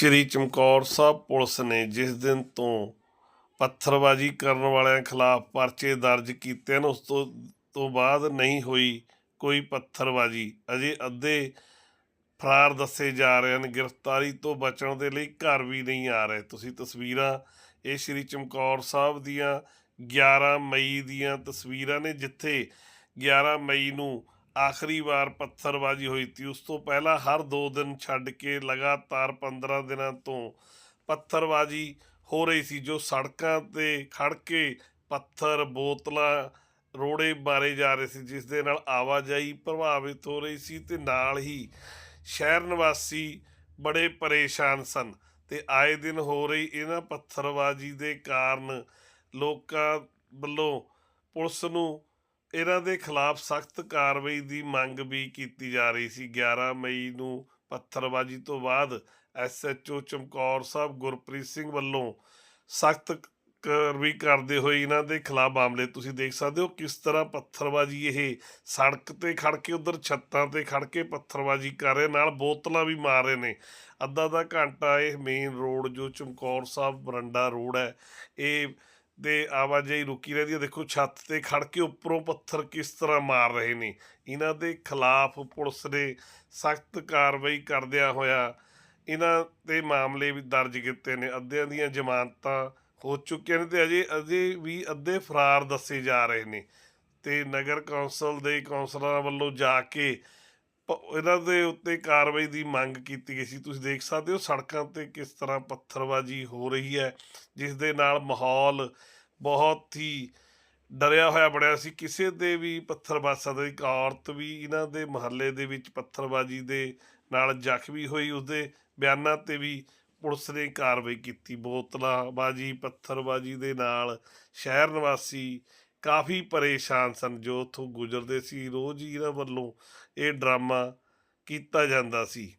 Shri Chamkaur Sahib police ਨੇ ਜਿਸ ਦਿਨ ਤੋਂ ਪੱਥਰਬਾਜ਼ੀ ਕਰਨ ਵਾਲਿਆਂ ਖਿਲਾਫ ਪਰਚੇ ਦਰਜ ਕੀਤੇ ਹਨ, ਉਸ ਤੋਂ ਤੋਂ ਬਾਅਦ ਨਹੀਂ ਹੋਈ ਕੋਈ ਪੱਥਰਬਾਜ਼ੀ। ਅਜੇ ਅੱਧੇ ਫਰਾਰ ਦੱਸੇ ਜਾ ਰਹੇ ਹਨ। ਗ੍ਰਿਫਤਾਰੀ ਤੋਂ ਬਚਣ ਦੇ ਲਈ ਘਰ ਵੀ ਨਹੀਂ ਆ ਰਹੇ। ਤੁਸੀਂ ਤਸਵੀਰਾਂ, ਇਹ ਸ਼੍ਰੀ ਚਮਕੌਰ ਸਾਹਿਬ ਦੀਆਂ 11 ਮਈ ਦੀਆਂ ਤਸਵੀਰਾਂ ਨੇ, ਜਿੱਥੇ 11 ਮਈ ਨੂੰ ਆਖਰੀ ਵਾਰ ਪੱਥਰਬਾਜ਼ੀ ਹੋਈ ਸੀ ਉਸ ਤੋਂ ਪਹਿਲਾਂ ਹਰ 2 ਦਿਨ ਛੱਡ ਕੇ ਲਗਾਤਾਰ 15 ਦਿਨਾਂ ਤੋਂ ਪੱਥਰਬਾਜ਼ੀ ਹੋ ਰਹੀ ਸੀ, ਜੋ ਸੜਕਾਂ ਤੇ ਖੜ ਕੇ ਪੱਥਰ, ਬੋਤਲਾਂ, ਰੋੜੇ ਮਾਰੇ ਜਾ ਰਹੇ ਸੀ, ਜਿਸ ਦੇ ਨਾਲ ਆਵਾਜਾਈ ਪ੍ਰਭਾਵਿਤ ਹੋ ਰਹੀ ਸੀ ਤੇ ਨਾਲ ਹੀ ਸ਼ਹਿਰ ਨਿਵਾਸੀ ਬੜੇ ਪਰੇਸ਼ਾਨ ਸਨ ਤੇ ਆਏ ਦਿਨ ਹੋ ਰਹੀ ਇਹਨਾਂ ਪੱਥਰਬਾਜ਼ੀ ਦੇ ਕਾਰਨ ਲੋਕਾਂ ਵੱਲੋਂ ਪੁਲਿਸ ਨੂੰ ਇਹਨਾਂ ਦੇ ਖਿਲਾਫ ਸਖਤ ਕਾਰਵਾਈ ਦੀ ਮੰਗ ਵੀ ਕੀਤੀ ਜਾ ਰਹੀ ਸੀ। 11 ਮਈ ਨੂੰ ਪੱਥਰਬਾਜ਼ੀ ਤੋਂ ਬਾਅਦ S H O Chamkaur Sahib Gurpreet Singh ਵੱਲੋਂ ਸਖਤ ਕਾਰਵਾਈ ਕਰਦੇ ਹੋਏ ਇਹਨਾਂ ਦੇ ਖਿਲਾਫ ਮਾਮਲੇ ਤੁਸੀਂ ਦੇਖ ਸਕਦੇ ਹੋ ਕਿਸ ਤਰ੍ਹਾਂ ਪੱਥਰਬਾਜ਼ੀ ਇਹ ਸੜਕ ਤੇ ਖੜ ਕੇ ਉਧਰ ਛੱਤਾਂ ਤੇ ਖੜ ਕੇ ਪੱਥਰਬਾਜ਼ੀ ਕਰ ਰਹੇ ਨਾਲ ਬੋਤਲਾਂ ਵੀ ਮਾਰ ਰਹੇ ਨੇ। ਅੱਧਾ ਅੱਧਾ ਘੰਟਾ ਇਹ ਮੇਨ ਰੋਡ ਜੋ ਚਮਕੌਰ ਸਾਹਿਬ ਬਰੰਡਾ ਰੋਡ ਹੈ, ਇਹ ਦੇ ਆਵਾਜਾਈ ਰੁਕੀ ਰਹਿੰਦੀ ਹੈ। ਦੇਖੋ, ਛੱਤ ਤੇ ਖੜ ਕੇ ਉੱਪਰੋਂ ਪੱਥਰ ਕਿਸ ਤਰ੍ਹਾਂ ਮਾਰ ਰਹੇ ਨੇ? ਇਹਨਾਂ ਦੇ ਖਿਲਾਫ ਪੁਲਿਸ ਨੇ ਸਖਤ ਕਾਰਵਾਈ ਕਰਦਿਆਂ ਹੋਇਆ ਇਹਨਾਂ ਤੇ ਮਾਮਲੇ ਵੀ ਦਰਜ ਕੀਤੇ ਨੇ। ਅੱਧਿਆਂ ਦੀਆਂ ਜ਼ਮਾਨਤਾਂ ਹੋ ਚੁੱਕੀਆਂ ਨੇ ਤੇ ਅਜੇ ਅਜੇ ਵੀ ਅੱਧੇ ਫਰਾਰ ਦੱਸੇ ਜਾ ਰਹੇ ਨੇ। ਤੇ ਨਗਰ ਕੌਂਸਲ ਦੇ ਕੌਂਸਲਰਾਂ ਵੱਲੋਂ ਜਾ ਕੇ ਇਹਨਾਂ ਦੇ ਉੱਤੇ ਕਾਰਵਾਈ ਦੀ ਮੰਗ ਕੀਤੀ ਗਈ ਸੀ। ਤੁਸੀਂ ਦੇਖ ਸਕਦੇ ਹੋ ਸੜਕਾਂ ਤੇ ਕਿਸ ਤਰ੍ਹਾਂ ਪੱਥਰਬਾਜ਼ੀ ਹੋ ਰਹੀ ਹੈ, ਜਿਸ ਦੇ ਨਾਲ ਮਾਹੌਲ ਬਹੁਤ ਹੀ ਡਰਿਆ ਹੋਇਆ ਬਣਿਆ ਸੀ। ਕਿਸੇ ਦੇ ਵੀ ਪੱਥਰਬਾਜ਼ਾ ਦਾ ਇੱਕ ਔਰਤ ਵੀ ਇਹਨਾਂ ਦੇ ਮਹੱਲੇ ਦੇ ਵਿੱਚ ਪੱਥਰਬਾਜ਼ੀ ਦੇ ਨਾਲ ਜ਼ਖਮੀ ਹੋਈ। ਉਸਦੇ ਬਿਆਨਾਂ ਤੇ ਵੀ ਪੁਲਿਸ ਨੇ ਕਾਰਵਾਈ ਕੀਤੀ। ਬੋਤਲਾਂ ਬਾਜੀ, ਪੱਥਰਬਾਜੀ ਦੇ ਨਾਲ ਸ਼ਹਿਰ ਨਿਵਾਸੀ ਕਾਫੀ ਪਰੇਸ਼ਾਨ ਸਨ ਜੋ ਉੱਥੋਂ ਗੁਜ਼ਰਦੇ ਸੀ। ਰੋਜ਼ ਹੀ ਇਹਨਾਂ ਵੱਲੋਂ ਇਹ ਡਰਾਮਾ ਕੀਤਾ ਜਾਂਦਾ ਸੀ।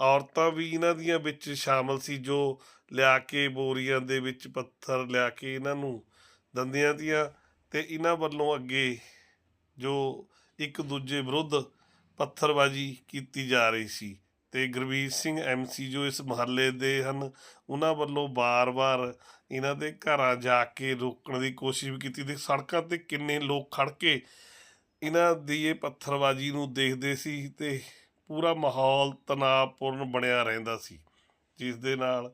ਔਰਤਾਂ ਵੀ ਇਹਨਾਂ ਦੀਆਂ ਵਿੱਚ ਸ਼ਾਮਲ ਸੀ ਜੋ ਲਿਆ ਕੇ ਬੋਰੀਆਂ ਦੇ ਵਿੱਚ ਪੱਥਰ ਲਿਆ ਕੇ ਇਹਨਾਂ ਨੂੰ ਦੰਦਿਆਂ ਦੀਆਂ ਤੇ ਇਹਨਾਂ ਵੱਲੋਂ ਅੱਗੇ ਜੋ ਇੱਕ ਦੂਜੇ ਵਿਰੁੱਧ ਪੱਥਰਬਾਜੀ ਕੀਤੀ ਜਾ ਰਹੀ ਸੀ। ਤੇ ਗੁਰਵੀਰ ਸਿੰਘ ਐਮਸੀ ਜੋ ਇਸ ਮਹੱਲੇ ਦੇ ਹਨ, ਉਹਨਾਂ ਵੱਲੋਂ ਬਾਰ-ਬਾਰ ਇਹਨਾਂ ਦੇ ਘਰਾਂ ਜਾ ਕੇ ਰੋਕਣ ਦੀ ਕੋਸ਼ਿਸ਼ ਵੀ ਕੀਤੀ ਤੇ ਸੜਕਾਂ ਤੇ ਕਿੰਨੇ ਲੋਕ ਖੜ ਕੇ ਇਹਨਾਂ ਦੀ ਇਹ ਪੱਥਰਬਾਜੀ ਨੂੰ ਦੇਖਦੇ ਸੀ ਤੇ ਪੂਰਾ ਮਾਹੌਲ ਤਣਾਅਪੂਰਨ ਬਣਿਆ ਰਹਿੰਦਾ ਸੀ, ਜਿਸ ਦੇ ਨਾਲ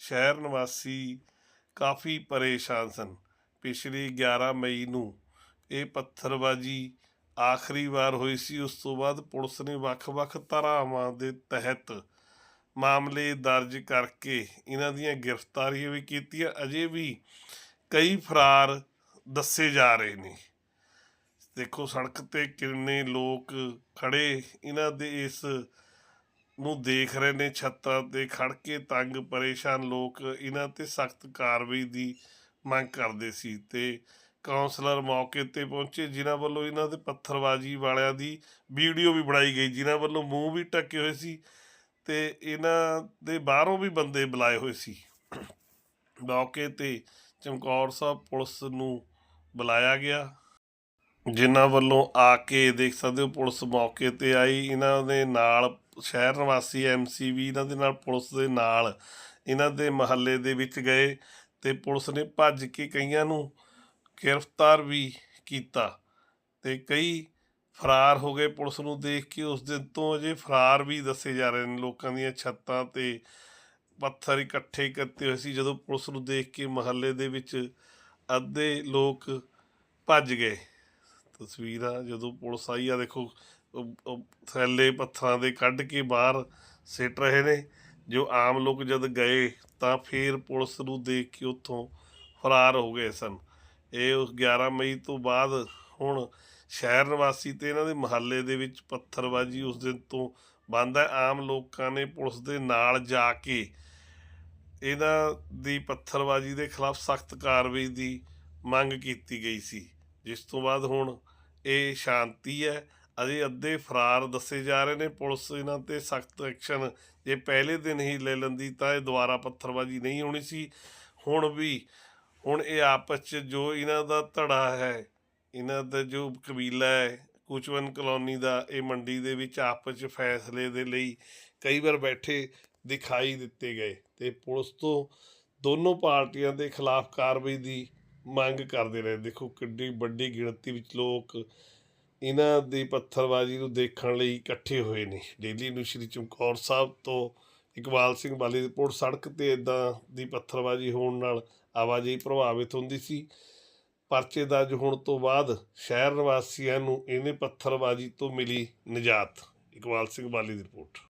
ਸ਼ਹਿਰ ਨਿਵਾਸੀ ਕਾਫੀ ਪਰੇਸ਼ਾਨ ਸਨ। ਪਿਛਲੀ 11 ਮਈ ਨੂੰ ਇਹ ਪੱਥਰਬਾਜੀ ਆਖਰੀ ਵਾਰ ਹੋਈ ਸੀ, ਉਸ ਤੋਂ ਬਾਅਦ ਪੁਲਿਸ ਨੇ ਵੱਖ-ਵੱਖ ਧਾਰਾਵਾਂ ਦੇ ਤਹਿਤ ਮਾਮਲੇ ਦਰਜ ਕਰਕੇ ਇਹਨਾਂ ਦੀਆਂ ਗ੍ਰਿਫਤਾਰੀਆਂ ਵੀ ਕੀਤੀਆਂ। ਅਜੇ ਵੀ ਕਈ ਫਰਾਰ ਦੱਸੇ ਜਾ ਰਹੇ ਨੇ। ਦੇਖੋ, ਸੜਕ ਤੇ ਕਿੰਨੇ ਲੋਕ ਖੜੇ ਇਹਨਾਂ ਦੇ ਇਸ ਨੂੰ ਦੇਖ ਰਹੇ ਨੇ, ਛੱਤਾਂ ਤੇ ਖੜ ਕੇ ਤੰਗ ਪਰੇਸ਼ਾਨ ਲੋਕ ਇਹਨਾਂ ਤੇ ਸਖਤ ਕਾਰਵਾਈ ਦੀ ਮੰਗ ਕਰਦੇ ਸੀ ਤੇ ਕਾਉਂਸਲਰ ਮੌਕੇ ਤੇ ਪਹੁੰਚੇ, ਜਿਨ੍ਹਾਂ ਵੱਲੋਂ ਇਹਨਾਂ ਦੇ ਪੱਥਰਬਾਜੀ ਵਾਲਿਆਂ ਦੀ ਵੀਡੀਓ ਵੀ ਬਣਾਈ ਗਈ, ਜਿਨ੍ਹਾਂ ਵੱਲੋਂ ਮੂੰਹ ਵੀ ਢੱਕੇ ਹੋਏ ਸੀ ਤੇ ਇਹਨਾਂ ਦੇ ਬਾਹਰੋਂ ਵੀ ਬੰਦੇ ਬੁਲਾਏ ਹੋਏ ਸੀ। ਮੌਕੇ ਤੇ ਚਮਕੌਰ ਸਾਹਿਬ ਪੁਲਿਸ ਨੂੰ ਬੁਲਾਇਆ ਗਿਆ। ਜਿਨ੍ਹਾਂ ਵੱਲੋਂ ਆ ਕੇ ਦੇਖ ਸਕਦੇ ਹੋ, ਪੁਲਿਸ ਮੌਕੇ ਤੇ ਆਈ। ਇਹਨਾਂ ਦੇ ਨਾਲ ਸ਼ਹਿਰ ਨਿਵਾਸੀ ਐਮਸੀ ਵੀ, ਇਹਨਾਂ ਦੇ ਨਾਲ ਪੁਲਿਸ ਦੇ ਨਾਲ ਇਹਨਾਂ ਦੇ ਮਹੱਲੇ ਦੇ ਵਿੱਚ ਗਏ ਤੇ ਪੁਲਿਸ ਨੇ ਭੱਜ ਕੇ ਕਈਆਂ ਨੂੰ ਗ੍ਰਿਫਤਾਰ ਵੀ ਕੀਤਾ ਤੇ ਕਈ ਫਰਾਰ ਹੋ ਗਏ। ਪੁਲਿਸ ਨੂੰ ਦੇਖ ਕੇ ਉਸ ਦਿਨ ਤੋਂ ਅਜੇ ਫਰਾਰ ਵੀ ਦੱਸੇ ਜਾ ਰਹੇ ਨੇ ਲੋਕਾਂ ਦੀਆਂ ਛੱਤਾਂ ਤੇ ਪੱਥਰ ਇਕੱਠੇ ਕੀਤੇ ਹੋਏ ਸੀ। ਜਦੋਂ ਪੁਲਿਸ ਨੂੰ ਦੇਖ ਕੇ ਮਹੱਲੇ ਦੇ ਵਿੱਚ ਅੱਧੇ ਲੋਕ ਭੱਜ ਗਏ। ਤਸਵੀਰਾਂ ਜਦੋਂ ਪੁਲਿਸ ਆਈ ਆ ਦੇਖੋ ਥੈਲੇ ਪੱਥਰਾਂ ਦੇ ਕੱਢ ਕੇ ਬਾਹਰ ਸਿੱਟ ਰਹੇ ਨੇ। ਜੋ ਆਮ ਲੋਕ ਜਦ ਗਏ ਤਾਂ ਫਿਰ ਪੁਲਿਸ ਨੂੰ ਦੇਖ ਕੇ ਉੱਥੋਂ ਫਰਾਰ ਹੋ ਗਏ ਸਨ। ਇਹ ਉਸ 11 ਮਈ ਤੋਂ ਬਾਅਦ ਹੁਣ ਸ਼ਹਿਰ ਨਿਵਾਸੀ ਤੇ ਇਹਨਾਂ ਦੇ ਮਹੱਲੇ ਦੇ ਵਿੱਚ ਪੱਥਰਬਾਜੀ ਉਸ ਦਿਨ ਤੋਂ ਬੰਦ ਹੈ। ਆਮ ਲੋਕਾਂ ਨੇ ਪੁਲਿਸ ਦੇ ਨਾਲ ਜਾ ਕੇ ਇਹਨਾਂ ਦੀ ਪੱਥਰਬਾਜੀ ਦੇ ਖਿਲਾਫ ਸਖਤ ਕਾਰਵਾਈ ਦੀ ਮੰਗ ਕੀਤੀ ਗਈ ਸੀ, ਜਿਸ ਤੋਂ ਬਾਅਦ ਹੁਣ ਇਹ ਸ਼ਾਂਤੀ ਹੈ। ਅਜੇ ਅੱਧੇ ਫਰਾਰ ਦੱਸੇ ਜਾ ਰਹੇ ਨੇ। ਪੁਲਿਸ ਇਹਨਾਂ ਤੇ ਸਖਤ ਐਕਸ਼ਨ ਜੇ ਪਹਿਲੇ ਦਿਨ ਹੀ ਲੈ ਲੈਂਦੀ ਤਾਂ ਇਹ ਦੁਬਾਰਾ ਪੱਥਰਬਾਜੀ ਨਹੀਂ ਹੋਣੀ ਸੀ। ਹੁਣ ਵੀ ਹੁਣ ਇਹ ਆਪਸ 'ਚ ਜੋ ਇਹਨਾਂ ਦਾ ਧੜਾ ਹੈ, ਇਹਨਾਂ ਦਾ ਜੋ ਕਬੀਲਾ ਹੈ, ਕੁਚਵਨ ਕਲੋਨੀ ਦਾ, ਇਹ ਮੰਡੀ ਦੇ ਵਿੱਚ ਆਪਸ 'ਚ ਫੈਸਲੇ ਦੇ ਲਈ ਕਈ ਵਾਰ ਬੈਠੇ ਦਿਖਾਈ ਦਿੱਤੇ ਗਏ ਤੇ ਪੁਲਿਸ ਤੋਂ ਦੋਨੋਂ ਪਾਰਟੀਆਂ ਦੇ ਖਿਲਾਫ ਕਾਰਵਾਈ ਦੀ ਮੰਗ ਕਰਦੇ ਰਹੇ। ਦੇਖੋ ਕਿੱਡੀ ਵੱਡੀ ਗਿਣਤੀ ਵਿੱਚ ਲੋਕ ਇਹਨਾਂ ਦੀ ਪੱਥਰਬਾਜ਼ੀ ਨੂੰ ਦੇਖਣ ਲਈ ਇਕੱਠੇ ਹੋਏ ਨੇ। ਡੇਲੀ ਨੂੰ ਸ਼੍ਰੀ ਚਮਕੌਰ ਸਾਹਿਬ ਤੋਂ ਇਕਬਾਲ ਸਿੰਘ ਬਾਲੀ ਦੀ ਰਿਪੋਰਟ। ਸੜਕ ਤੇ ਇਦਾਂ ਦੀ ਪੱਥਰਬਾਜ਼ੀ ਹੋਣ ਨਾਲ ਆਵਾਜਾਈ ਪ੍ਰਭਾਵਿਤ ਹੁੰਦੀ ਸੀ। ਪਰਚੇ ਦਰਜ ਹੋਣ ਤੋਂ ਬਾਅਦ ਸ਼ਹਿਰ ਨਿਵਾਸੀਆਂ ਨੂੰ ਇਹਨੇ ਪੱਥਰਬਾਜ਼ੀ ਤੋਂ ਮਿਲੀ ਨਿਜਾਤ। ਇਕਬਾਲ ਸਿੰਘ ਬਾਲੀ ਦੀ ਰਿਪੋਰਟ।